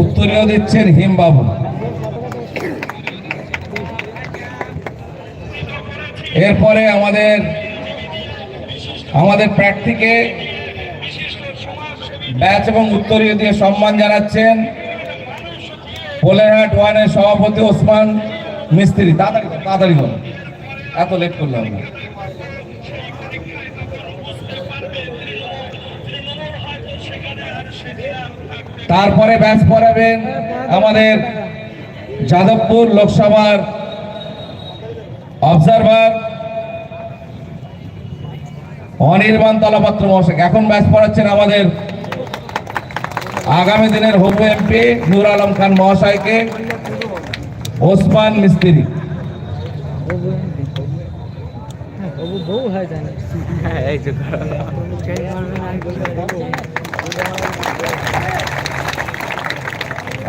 উত্তরীয় দিচ্ছেন হিমবাবু। এরপরে আমাদের আমাদের প্রার্থীকে ব্যাচ এবং উত্তরীয় দিয়ে সম্মান জানাচ্ছেন পোলেরহাট ওয়ানের সভাপতি ওসমান মিস্ত্রি। তাড়াতাড়ি তাড়াতাড়ি করো। এত লেট করলাম না তারপরে ব্যাচ পড়াবেন আমাদের যাদবপুর লোকসভার অবজারভার অনির্বাণ তলাপাত্র মহাশয়। এখন ব্যাচ পড়াচ্ছেন আমাদের আগামী দিনের হবু এমপি নূর আলম খান মহাশয়কে, ওসমান মিস্ত্রি। হয়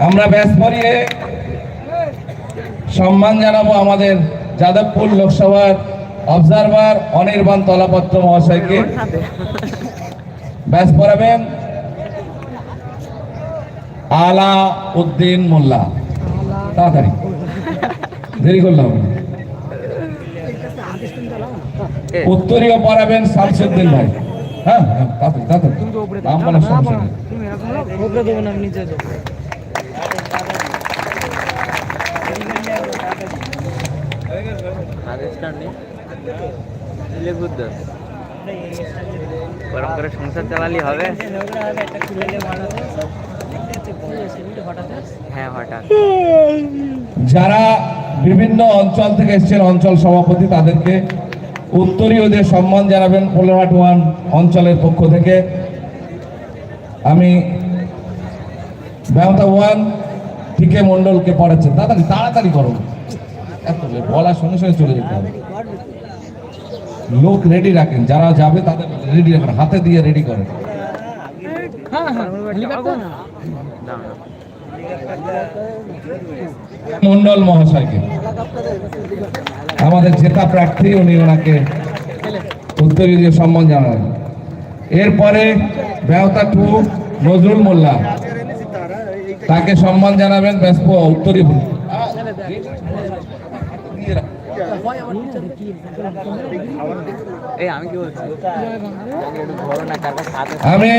আমরা ব্যাস পড়িয়ে সম্মান জানাব আমাদের যাদবপুর লোকসভার অবজারভার অনির্বাণ তলাপত্র মহাশয়কে। ব্যাস পড়াবেন আলা উদ্দিন মোল্লা। তাড়াতাড়ি। দেরি করলাম। উত্তরীয় পড়াবেন শামসুদ্দিন ভাই। হ্যাঁ তাড়াতাড়ি তাড়াতাড়ি। নাম বলার সমস্যা নেই ওপরে দেবো না নিচে দেবো আদেশটা নেই দিলে বুদ্ধ গরম করে সংসার চালালি হবে হ্যাঁ হঠাৎ। যারা বিভিন্ন অঞ্চল থেকে এসেছেন অঞ্চল সভাপতি তাদেরকে উত্তরীয়দের সম্মান জানাবেন পোলোহাট ওয়ান অঞ্চলের পক্ষ থেকে। আমি ব্যবতা ওয়ান টিকে মন্ডলকে পড়াচ্ছেন তাড়াতাড়ি তাড়াতাড়ি করো। এত বলার সঙ্গে সঙ্গে চলে যেতে হবে। লোক রেডি রাখেন যারা যাবে তাদের রেডি রাখেন হাতে দিয়ে রেডি করেন। হ্যাঁ হ্যাঁ। না। মন্ডল মহাশয়কে। আমাদের জেতা প্রার্থী উনি ওনাকে উত্তরীয় সম্মান জানালেন এরপরে ব্যবতা টু নজরুল মোল্লা। তাকে সম্মান জানাবেন ব্যস্ত উত্তরী আমি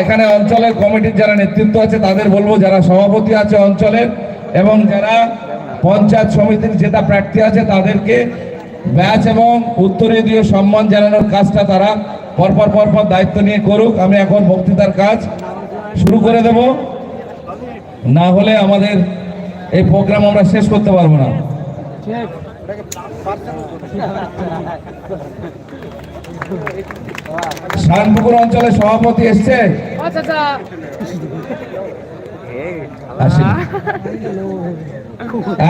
এখানে অঞ্চলের কমিটির যারা নেতৃত্ব আছে তাদের বলব যারা সভাপতি আছে অঞ্চলের এবং যারা পঞ্চায়েত সমিতির জেতা প্রার্থী আছে তাদেরকে ব্যাচ এবং উত্তরীয় দিয়ে সম্মান জানানোর কাজটা তারা পরপর পরপর দায়িত্ব নিয়ে করুক। আমি এখন বক্তৃতার কাজ শুরু করে দেব। না হলে আমাদের এই প্রোগ্রাম আমরা শেষ করতে পারব না। শানপুকুর অঞ্চলের সভাপতি এসছে।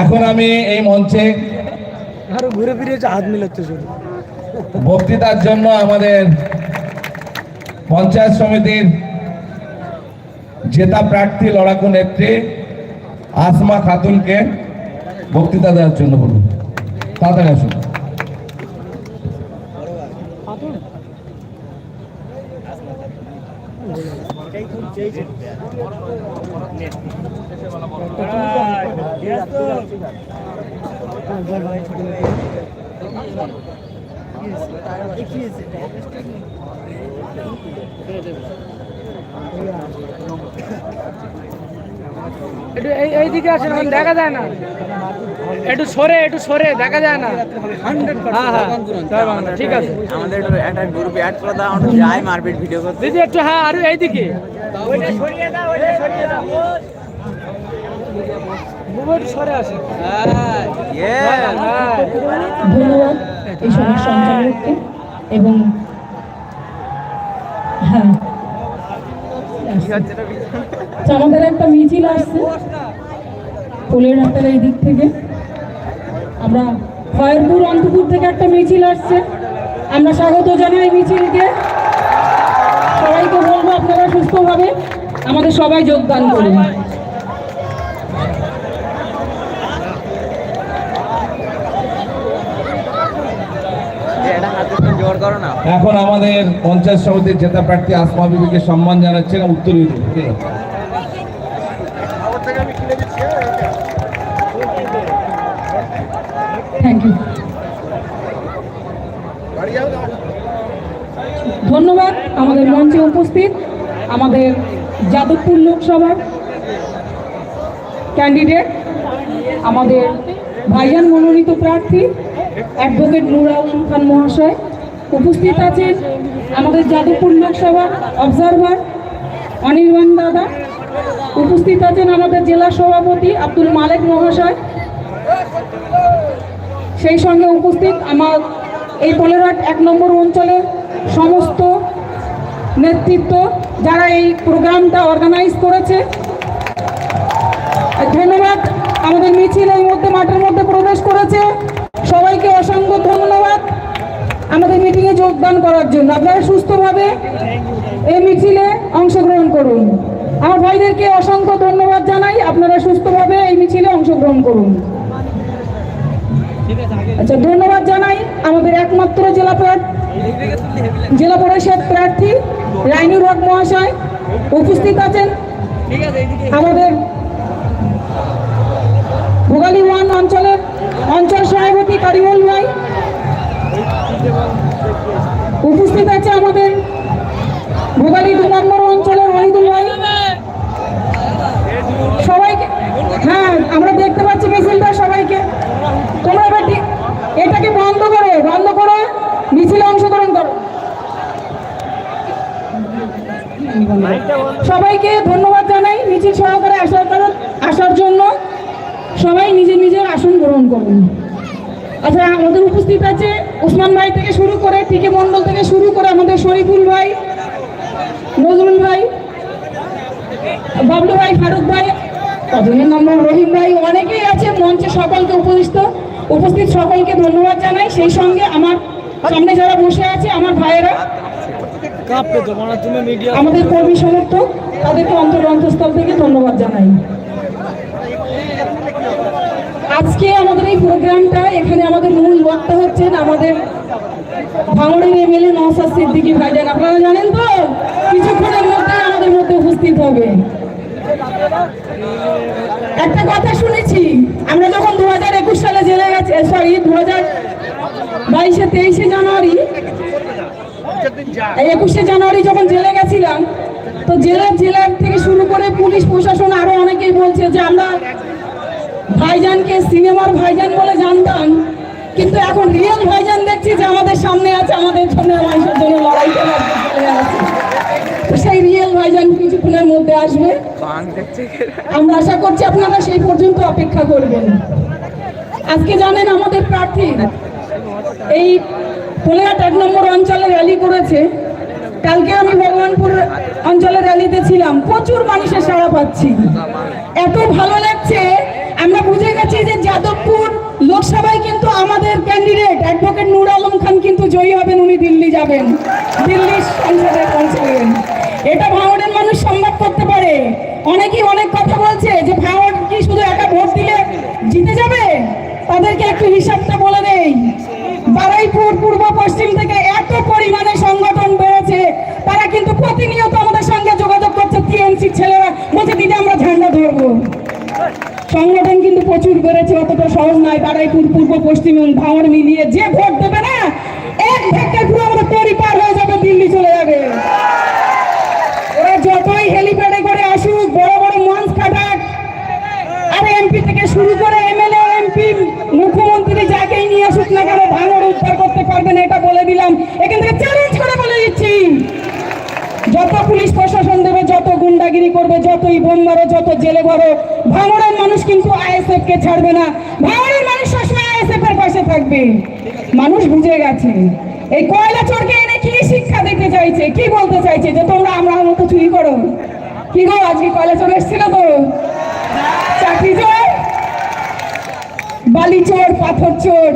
এখন আমি এই মঞ্চে আরও ঘুরে ফিরে হাত মিলাচ্ছে শুধু। বক্তৃতার জন্য আমাদের পঞ্চায়েত সমিতির জেতা প্রার্থী লড়াকু নেত্রী আসমা খাতুনকে বক্তৃতা দেওয়ার জন্য বলুন। তাড়াতাড়ি আসুন। একটু এই এইদিকে আসেন এখন দেখা যায় না। একটু সরে একটু সরে দেখা যায় না। হ্যাঁ হ্যাঁ। ঠিক আছে। আমাদের একটু একটা গ্রুপে অ্যাড করে দাও আমরা যাই মারপিট ভিডিও করতে। দিদি একটু হ্যাঁ আর এইদিকে। সরে আসে। ইয়ে হ্যাঁ। ধন্যবাদ এই সঞ্চালককে এবং হ্যাঁ। আমাদের একটা মিছিল আসছে। পোলের হাটের এই দিক থেকে। আমরা খয়েরপুর, অন্তপুর থেকে একটা মিছিল আসছে। আমরা স্বাগত জানাই মিছিলকে। সবাইকে বলব আপনারা সুস্থভাবে আমাদের সবাই যোগদান করুন এটা হাতে একটু জোর করো না এখন আমাদের পঞ্চায়েত সমিতির জেতা প্রার্থী আসমা বিবিকে সম্মান জানাচ্ছেন উত্তরীয় থ্যাংক ইউ ধন্যবাদ আমাদের মঞ্চে উপস্থিত আমাদের যাদবপুর লোকসভার ক্যান্ডিডেট আমাদের ভাইজান মনোনীত প্রার্থী অ্যাডভোকেট নুর আলম খান মহাশয় উপস্থিত আছেন আমাদের যাদবপুর লোকসভা অবজারভার অনির্বাণ দাদা। উপস্থিত আছেন আমাদের জেলা সভাপতি আব্দুল মালেক মহাশয়। সেই সঙ্গে উপস্থিত আমার এই পোলেরহাট এক নম্বর অঞ্চলের সমস্ত নেতৃত্ব যারা এই প্রোগ্রামটা অর্গানাইজ করেছে। ধন্যবাদ। আমাদের মিছিল এই মধ্যে মাঠের মধ্যে প্রবেশ জন্য। আপনারা সুস্থভাবে এই মিছিলে অংশগ্রহণ করুন। আমার ভাইদেরকে অসংখ্য ধন্যবাদ জানাই। আপনারা সুস্থভাবে এই মিছিলে অংশগ্রহণ করুন। আচ্ছা ধন্যবাদ জানাই আমাদের একমাত্র জেলা জেলা পরিষদ প্রার্থী রাইনুর হক মহাশয় উপস্থিত আছেন। আমাদের ভোগালী ওয়ান অঞ্চলের অঞ্চল সভাপতি কারিমুল ভাই উপস্থিত আছে আমাদের ভোগালী দু নম্বর অঞ্চলের ওয়াহিদুল ভাই সবাইকে হ্যাঁ আমরা দেখতে পাচ্ছি মিছিলটা সবাইকে তোমরা এবার ঠিক- এটাকে বন্ধ করো বন্ধ করে মিছিলে অংশগ্রহণ করো সবাইকে ধন্যবাদ জানাই, মিছিল সহকারে আসার কারণ, আসার জন্য। সবাই নিজের নিজের আসন গ্রহণ করুন। আচ্ছা আমাদের উপস্থিত আছে ওসমান ভাই থেকে শুরু করে, টিকে মণ্ডল থেকে শুরু করে আমাদের শরীফুল ভাই, নজরুল ভাই, বাবলু ভাই, ফারুক ভাই কজনের নম্বর, রহিম ভাই, অনেকেই আছে মঞ্চে সকলকে উপস্থিত। উপস্থিত সকলকে ধন্যবাদ জানাই। সেই সঙ্গে আমার সামনে যারা বসে আছে, আমার ভাইয়েরা আমাদের কর্মী সমর্থক তাদেরকে অন্তর অন্তঃস্থল থেকে ধন্যবাদ জানাই। আজকে আমাদের এই প্রোগ্রামটা এখানে আমাদের মূল বক্তা হচ্ছেন আমাদের ভাঙড়ের এমএলএ নওসাদ সিদ্দিকী ভাইজান। আপনারা জানেন তো কিছুক্ষণের মধ্যে আমাদের মধ্যে উপস্থিত হবে। একটা কথা শুনেছি আমরা যখন দু হাজার একুশ সালে জেলে গেছে সরি দু হাজার বাইশে তেইশে জানুয়ারি একুশে জানুয়ারি যখন জেলে গেছিলাম তো জেলার জেলার থেকে শুরু করে পুলিশ প্রশাসন আরও অনেকেই বলছে যে আমরা ভাইজানকে সিনেমার ভাইজান বলে জানতাম কিন্তু এখন রিয়েল ভাইজান দেখছি যে আমাদের সামনে আছে আমাদের জন্য মানুষের জন্য লড়াই তো সেই রিয়েল ভাইজান কিছুক্ষণের মধ্যে আসবে। আমরা আশা করছি আপনারা সেই পর্যন্ত অপেক্ষা করবেন। আজকে জানেন আমাদের প্রার্থী এই পোলেহাট এক নম্বর অঞ্চলে র্যালি করেছে। কালকে আমি ভগবানপুর অঞ্চলে র্যালিতে ছিলাম। প্রচুর মানুষের সাড়া পাচ্ছি। এত ভালো লাগছে। আমরা বুঝে গেছি যে যাদবপুর লোকসভায় কিন্তু আমাদের ক্যান্ডিডেট অ্যাডভোকেট নূর আলম খান কিন্তু জয়ী হবেন, উনি দিল্লি যাবেন। দিল্লির সংসদে পৌঁছবেন। এটা ভাঙড়ের মানুষ সম্ভব করতে পারে। অনেকেই অনেক কথা বলছে। প্রচুর বেড়েছে অতটা সহজ নয়। বারাইপুর, পূর্ব, পশ্চিম এবং ভাঙড় মিলিয়ে যে ভোট দেবে না, এক ধাক্কায় পুরো আমাদের তরি পার হয়ে যাবে, দিল্লি চলে যাবে। ওরা যতই হেলিপ্যাডে করে আসুক, বড় বড় মঞ্চ খাটাক আর এমপি থেকে শুরু করে এমএলএ, এমপি, মুখ্যমন্ত্রী যাকেই নিয়ে আসুক না কেন, ভাঙড় উদ্ধার করতে পারবেন এটা বলে দিলাম। এখান থেকে চ্যালেঞ্জ করে বলে দিচ্ছি। যত পুলিশ প্রশাসন দেবে, যত গুন্ডাগিরি করবে, যতই বোম মারো, যত জেলে ভরো ভাঙড়ের মানুষ কিন্তু আইএসএফ কে ছাড়বে না। ভাঙড়ের মানুষ সবসময় আইএসএফ এর পাশে থাকবে। মানুষ বুঝে গেছে। এই কয়লা চোরকে এনে কি শিক্ষা দিতে চাইছে, কি বলতে চাইছে যে তোমরা আমরা মতো চুরি করো? কি গো, আজকে কয়লা চোর এসেছিল তো? চাকরি চোর? বালি চোর, পাথর চোর।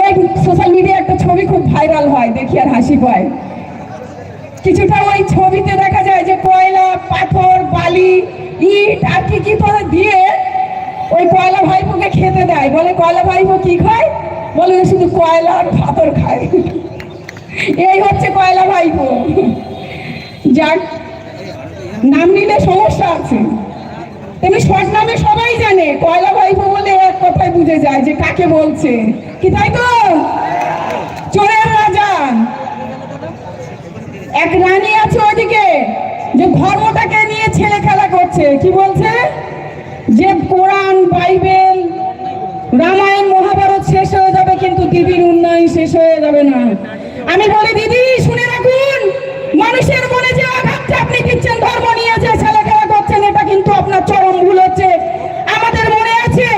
ওই সোশ্যাল মিডিয়ায় একটা ছবি খুব ভাইরাল হয়, দেখি আর হাসি পায়। কিছুটা ওই ছবিতে দেখা যায় যে কয়লা, পাথর, বালি ইট আর কি কি করে দিয়ে ওই কয়লা ভাইপোকে খেতে দেয়। বলে, কয়লা ভাইপো কি খায়? বলে শুধু কয়লা আর পাথর খায়। এই হচ্ছে কয়লা ভাইপো। যাক, নাম নিলে সমস্যা আছে। তেমনি সবাই জানে, কয়লা ভাইপো বলে এক কথায় বুঝে যায় যে কাকে বলছে। কি তাই তো? চোরের রাজা। এক রানী আছে ওদিকে। যে ধর্মটাকে নিয়ে ছেলে খেলা করছে, কি বলছে? যে কোরআন, বাইবেল, রামায়ণ, মহাভারত শেষ হয়ে যাবে, কিন্তু দিদির উন্নয়ন শেষ হয়ে যাবে না। আমি বলি, দিদি, শুনে রাখুন, মানুষের মনে যে আঘাতটা আপনি দিচ্ছেন, ধর্ম নিয়ে যে ছেলে খেলা করছেন, এটা কিন্তু আপনার চরম ভুল হচ্ছে। আমাদের মনে আছে,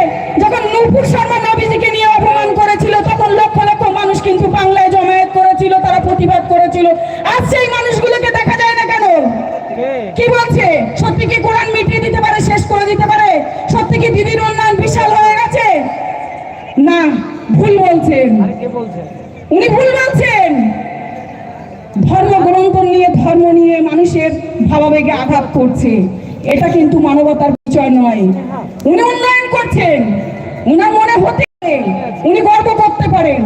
যখন নূপুর শর্মা নবীজিকে নিয়ে অপমান করেছিল, তখন লক্ষ লক্ষ মানুষ কিন্তু বাংলায় জমায়েত করেছিল, তারা প্রতিবাদ করেছিল। আজ সেই মানুষগুলোকে দেখা যায় না কি বলছে? সত্যি কি কোরআন মিটিয়ে দিতে পারে শেষ করে দিতে পারে? সত্যি কি দিদির উন্নয়ন বিশাল হয়ে গেছে? না ভুল বলছেন। উনি ভুল বলছেন। ধর্ম গ্রন্থ নিয়ে ধর্ম নিয়ে মানুষের ভাবাবেগে আঘাত করছে। এটা কিন্তু মানবতার বিষয় নয়। উনি উন্নয়ন করছেন। উনার মনে হতে পারে উনি গর্ব করতে পারেন।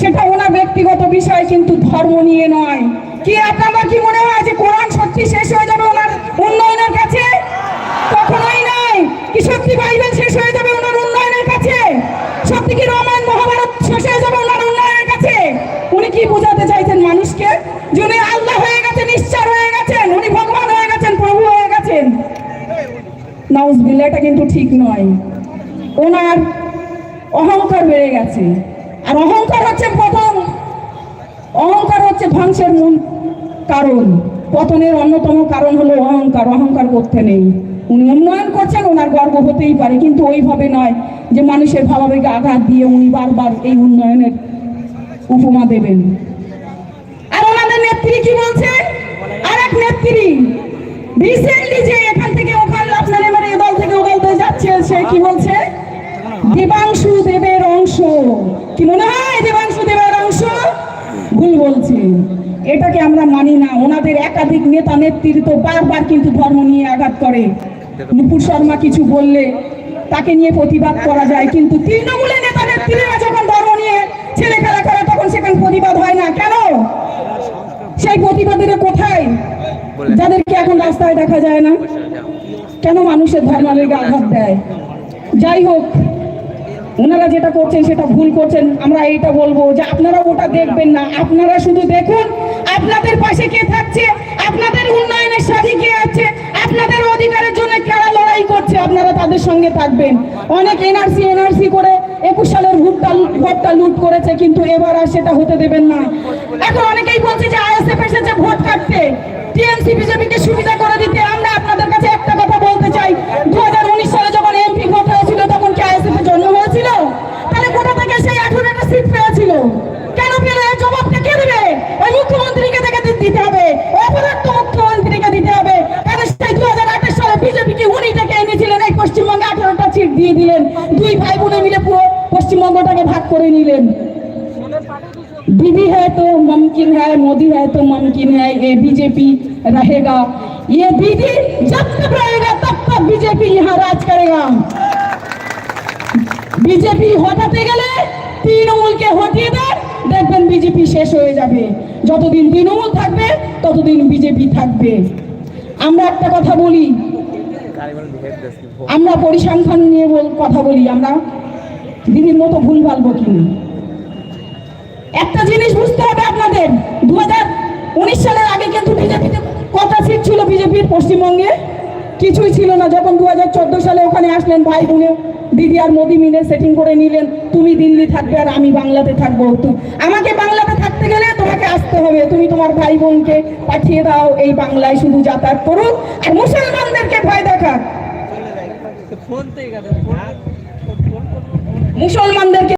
সেটা ওনার ব্যক্তিগত বিষয় কিন্তু ধর্ম নিয়ে নয়। কি আপনার কি মনে হয় যে কোরআন কিন্তু ঠিক নয়। ওনার অহংকার বেড়ে গেছে। আর অহংকার হচ্ছে প্রথম অহংকার হচ্ছে ধ্বংসের মূল কারণ। পতনের অন্যতম কারণ হলো অহংকার। অহংকার করতে নেই। উনি উন্নয়ন করছেন, ওনার গর্ব হতেই পারে। কিন্তু ওইভাবে নয় যে মানুষের ভাবাবেগে আঘাত দিয়ে উনি বারবার এই উন্নয়নের উপমা দেবেন। আর ওনাদের নেত্রী কি বলছে? আর এক নেত্রী। রিসেন্টলি যে সে কি বলছে? দেবাংশু দেবের অংশ। কি মনে হয় দেবাংশু দেবের অংশ? ভুল বলছে। এটাকে আমরা মানি না। ওনাদের একাধিক নেতা নেতৃত্ব বারবার কিন্তু ধর্ম নিয়ে আঘাত করে। নুপুর শর্মা কিছু বললে তাকে নিয়ে প্রতিবাদ করা যায়। কিন্তু তৃণমূলের নেতা নেত্রীরা যখন ধর্ম নিয়ে ছেলে খেলা করে, তখন সেখানে প্রতিবাদ হয় না। কেন? সেই প্রতিবাদীরা কোথায়? যাদেরকে এখন রাস্তায় দেখা যায় না। কেন মানুষের ধর্মাবেগে আঘাত দেয়? যাই হোক, ওনারা যেটা করছেন সেটা ভুল করছেন। আমরা এইটা বলব যে আপনারা ওটা দেখবেন না। আপনারা শুধু দেখুন, আপনাদের পাশে কে থাকছে, আপনাদের উন্নয়নের সাথে কে আছে, আপনাদের অধিকারের জন্য কারা লড়াই করছে, আপনারা তাদের সঙ্গে থাকবেন। অনেক এনআরসি এনআরসি করে একুশ সালের ভোটটা ভোটটা লুট করেছে, কিন্তু এবার আর সেটা হতে দেবেন না। এখন অনেকেই বলছে যে আইএসএফ এসেছে ভোট কাটতে। টিএমসি, বিজেপিকে সুবিধা করে দিতে। আমরা मोदी है तो मुमकिन है ये बीजेपी रहेगा ये दीदी जब तक रहेगा तब तक बीजेपी यहाँ राज करेगा বিজেপি হটাতে গেলে তৃণমূলকে হটিয়ে দেন দেখবেন বিজেপি শেষ হয়ে যাবে যতদিন তৃণমূল থাকবে ততদিন বিজেপি থাকবে আমরা একটা কথা বলি আমরা পরিসংখ্যান নিয়ে বল- কথা বলি আমরা দিদির মতো ভুল ভালবো কিনা একটা জিনিস বুঝতে হবে বিজেপির পশ্চিমবঙ্গে। কিছুই ছিল না। যখন দু সালে ওখানে আসলেন ভাই বোনে দিদি আর মোদি মিলে সেটিং করে নিলেন তুমি দিল্লি থাকবে আর আমি বাংলাতে থাকব। আমাকে বাংলাতে থাকতে গেলে তোমাকে আসতে হবে। তুমি তোমার ভাই বোনকে পাঠিয়ে দাও এই বাংলায় শুধু যাতায়াত করুক। আর মুসলমানদেরকে ভয় দেখা মুসলমানদেরকে